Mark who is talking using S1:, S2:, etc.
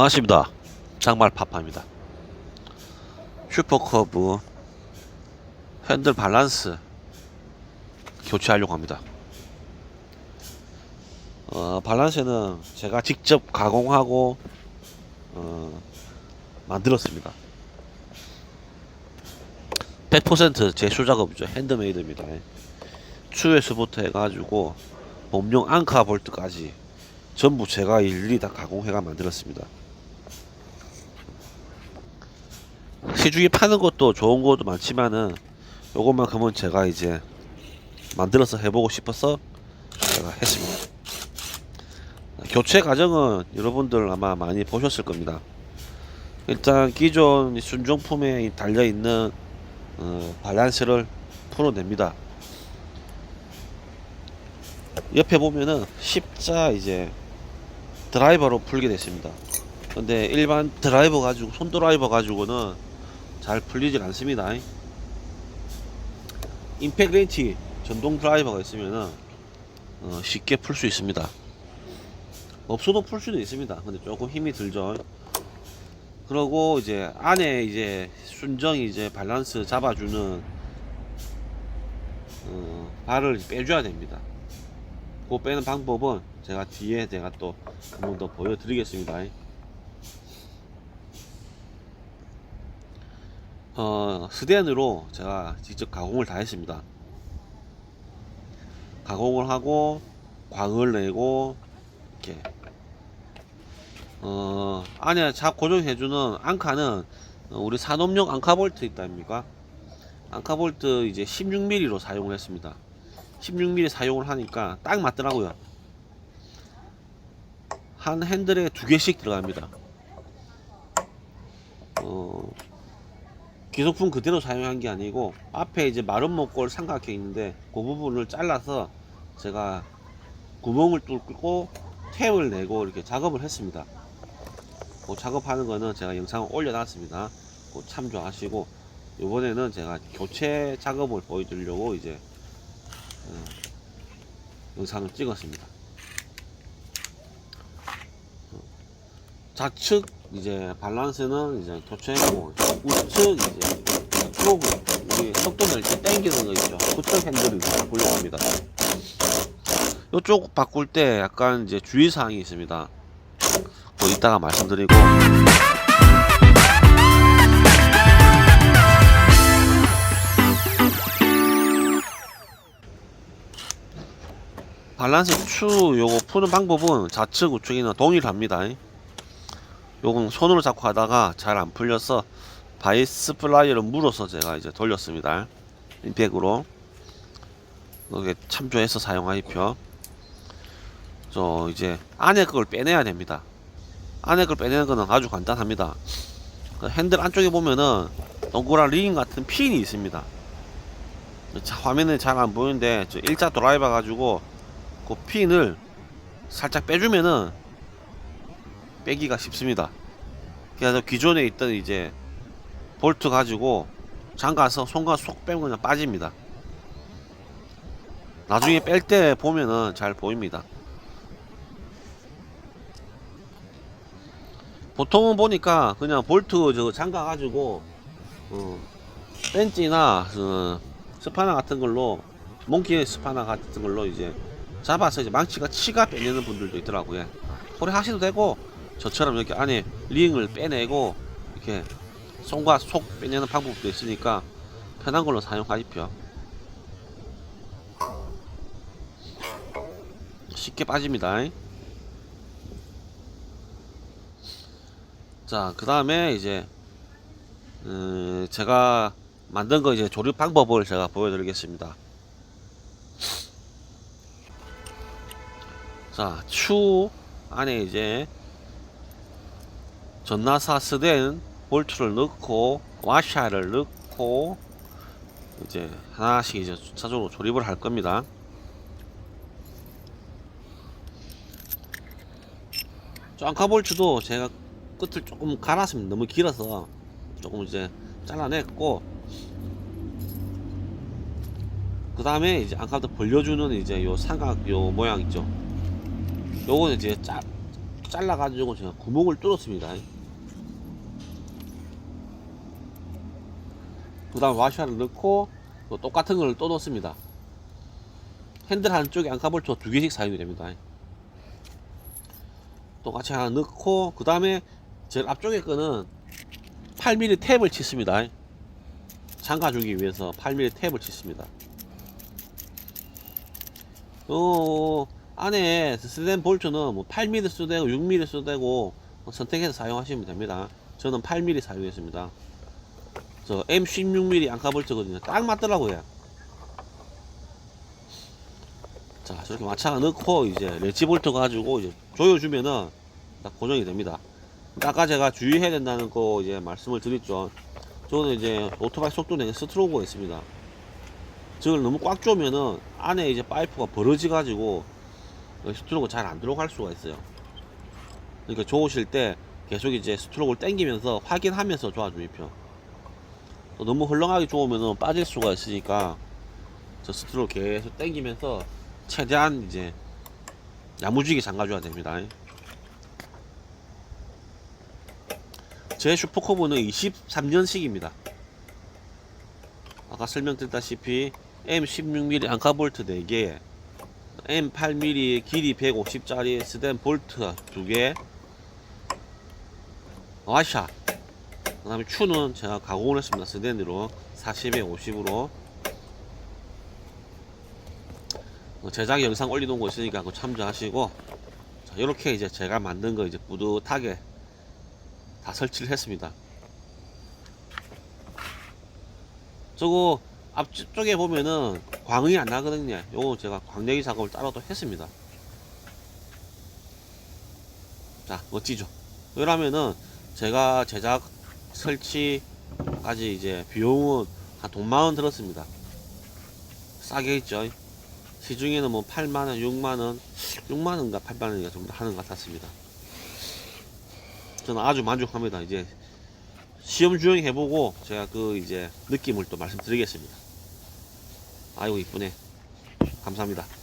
S1: 반갑습니다. 장말 파파입니다. 슈퍼커브 핸들 밸런스 교체하려고 합니다. 어, 밸런스는 제가 직접 가공하고 어, 만들었습니다. 100%제 수작업이죠. 핸드메이드입니다. 추에서부터 해가지고 범용 앙카 볼트까지 전부 제가 일일이 다 가공해가 만들었습니다. 시중에 파는 것도 좋은 것도 많지만은 요것만큼은 제가 이제 만들어서 해보고 싶어서 제가 했습니다. 교체 과정은 여러분들 아마 많이 보셨을 겁니다. 일단 기존 순정품에 달려 있는 어, 밸런스를 풀어냅니다. 옆에 보면은 십자 이제 드라이버로 풀게 됐습니다. 근데 일반 드라이버 가지고 손 드라이버 가지고는 잘 풀리질 않습니다. 임팩 렌치 전동 드라이버가 있으면은 어, 쉽게 풀 수 있습니다. 없어도 풀 수도 있습니다. 근데 조금 힘이 들죠. 그러고 이제 안에 이제 순정이 이제 밸런스 잡아주는 어, 발을 빼줘야 됩니다. 그 빼는 방법은 제가 뒤에 제가 또 한 번 더 보여드리겠습니다. 어, 스댄으로 제가 직접 가공을 다 했습니다. 가공을 하고 광을 내고 이렇게 어, 안에 잡 고정해주는 앙카는 어, 우리 산업용 앙카볼트 있다 아닙니까? 앙카볼트 이제 16mm로 사용을 했습니다. 16mm 사용을 하니까 딱 맞더라고요. 한 핸들에 두 개씩 들어갑니다. 어, 기성품 그대로 사용한 게 아니고 앞에 이제 마른 목골 삼각형 있는데 그 부분을 잘라서 제가 구멍을 뚫고 탭을 내고 이렇게 작업을 했습니다. 그 작업하는 거는 제가 영상을 올려놨습니다. 그 참조하시고 이번에는 제가 교체 작업을 보여드리려고 이제 어, 영상을 찍었습니다. 좌측 이제 밸런스는 이제 교체했고 우측 이제 프로그 우리 속도 낼 때 당기는 거 있죠. 그쪽 핸들을 합니다. 이쪽 바꿀 때 약간 이제 주의사항이 있습니다. 그 이따가 말씀드리고 밸런스 추 요거 푸는 방법은 좌측 우측이나 동일합니다. 요건 손으로 잡고 하다가 잘 안 풀려서 바이스 플라이어를 물어서 제가 이제 돌렸습니다. 임팩으로 이게 참조해서 사용하십시오. 저 이제 안에 그걸 빼내야 됩니다. 안에 걸 빼내는 거는 아주 간단합니다. 그 핸들 안쪽에 보면은 동그란 링 같은 핀이 있습니다. 자, 화면에 잘 안 보이는데 저 일자 드라이버 가지고 그 핀을 살짝 빼주면은 빼기가 쉽습니다. 그래서 기존에 있던 이제 볼트 가지고 잠가서 손과 속 빼면 그냥 빠집니다. 나중에 뺄 때 보면은 잘 보입니다. 보통은 보니까 그냥 볼트 저거 잠가 가지고 어, 벤치나 어, 스파나 같은 걸로 몽키 스파나 같은 걸로 이제 잡아서 이제 망치가 치가 빼내는 분들도 있더라고요. 그래 하셔도 되고 저처럼 이렇게 안에 링을 빼내고 이렇게 손과 속 빼내는 방법도 있으니까 편한 걸로 사용하십시오. 쉽게 빠집니다. 자, 그 다음에 이제 음, 제가 만든 거 이제 조립 방법을 제가 보여드리겠습니다. 자, 추 안에 이제 전나사 스댄 볼트를 넣고 와샤를 넣고 이제 하나씩 이제 차적으로 조립을 할 겁니다. 저 앙카볼트도 제가 끝을 조금 갈았습니다. 너무 길어서 조금 이제 잘라냈고 그 다음에 이제 아까부터 벌려주는 이제 요 삼각 요 모양 있죠. 요거는 이제 짜 잘라 가지고 제가 구멍을 뚫었습니다. 그 다음 와샤를 넣고 또 똑같은 걸 또 넣습니다. 핸들 한쪽에 안카볼트 두 개씩 사용이 됩니다. 똑같이 하나 넣고 그 다음에 제일 앞쪽에 거는 8mm 탭을 치습니다. 잠가주기 위해서 8mm 탭을 치습니다. 어, 안에 스댄 볼트는 뭐 8mm 써도 되고 6mm 써도 되고 선택해서 사용하시면 됩니다. 저는 8mm 사용했습니다. 저 M16mm 안카볼트거든요. 딱 맞더라고요. 자, 저렇게 마차가 넣고 이제 레지 볼트 가지고 이제 조여주면은 딱 고정이 됩니다. 아까 제가 주의해야 된다는 거 이제 말씀을 드렸죠. 저는 이제 오토바이 속도 내는 스트로브가 있습니다. 저걸 너무 꽉 조면은 안에 이제 파이프가 벌어지 가지고 스트로크 잘 안 들어갈 수가 있어요. 그러니까 좋으실 때 계속 이제 스트로크를 당기면서 확인하면서 조아주십시오. 또 너무 헐렁하게 좋으면은 빠질 수가 있으니까 저 스트로크 계속 당기면서 최대한 이제 야무지게 잠가줘야 됩니다. 제 슈퍼커브는 23년식입니다. 아까 설명드렸다시피 M16mm 안카볼트 4개, M8mm 길이 150짜리 스댄 볼트 2개, 와샤, 그 다음에 추는 제가 가공을 했습니다. 스댄으로 40에 50으로 어, 제작 영상 올려놓은 거 있으니까 그거 참조하시고 자, 이렇게 이제 제가 만든 거 이제 뿌듯하게 다 설치를 했습니다. 저거 앞쪽에 보면은 광이 안 나거든요. 요거 제가 광내기 작업을 따로 또 했습니다. 자, 멋지죠? 이러면은 제가 제작 설치까지 이제 비용은 한 돈만원 들었습니다. 싸게 있죠? 시중에는 뭐 8만원, 6만원, 6만원인가 8만원인가 정도 하는 것 같았습니다. 저는 아주 만족합니다. 이제 시험 주행 해보고 제가 그 이제 느낌을 또 말씀드리겠습니다. 아이고 이쁘네. 감사합니다.